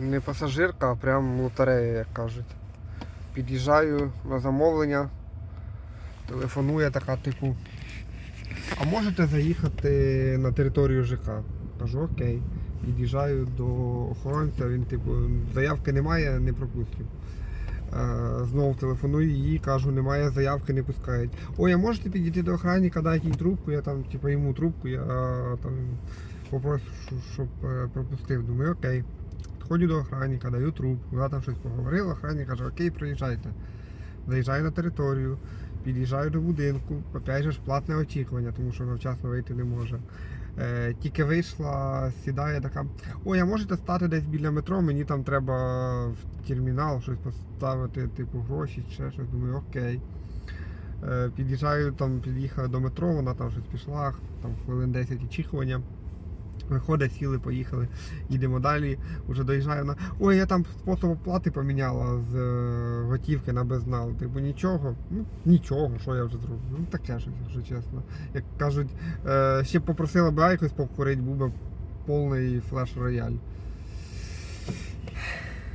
Не пасажирка, а прям лотерея, як кажуть. Під'їжджаю на замовлення, телефонує така, типу. А можете заїхати на територію ЖК? Кажу, окей. Під'їжджаю до охоронця, він типу, заявки немає, не пропустив. Е, Знову телефоную їй, кажу, немає заявки, не пускають. Ой, а можете підійти до охранника, дайте їй трубку, я там, типу, йому трубку, я там попрошу, щоб е, пропустив. Думаю, окей. Підходжу до охранника, даю трубку, вона там щось поговорила, охранник каже, окей, приїжджайте. Заїжджаю на територію, під'їжджаю до будинку, опять же ж платне очікування, тому що вона вчасно вийти не може. Е, тільки вийшла, сідає така. Ой, а можете стати десь біля метро, мені там треба в термінал щось поставити, типу гроші, ще щось. Думаю, окей. Е, під'їжджаю, там під'їхала до метро, вона там щось пішла, там хвилин 10 очікування. Виходить, сіли, поїхали, їдемо далі. Уже доїжджаю на. Ой, я там спосіб оплати поміняла з е, готівки на безнал. Типу нічого. Ну, нічого, що я вже зроблю. Ну таке щось, якщо чесно. Як кажуть, е, ще попросила б якось покурити, був би повний флеш рояль.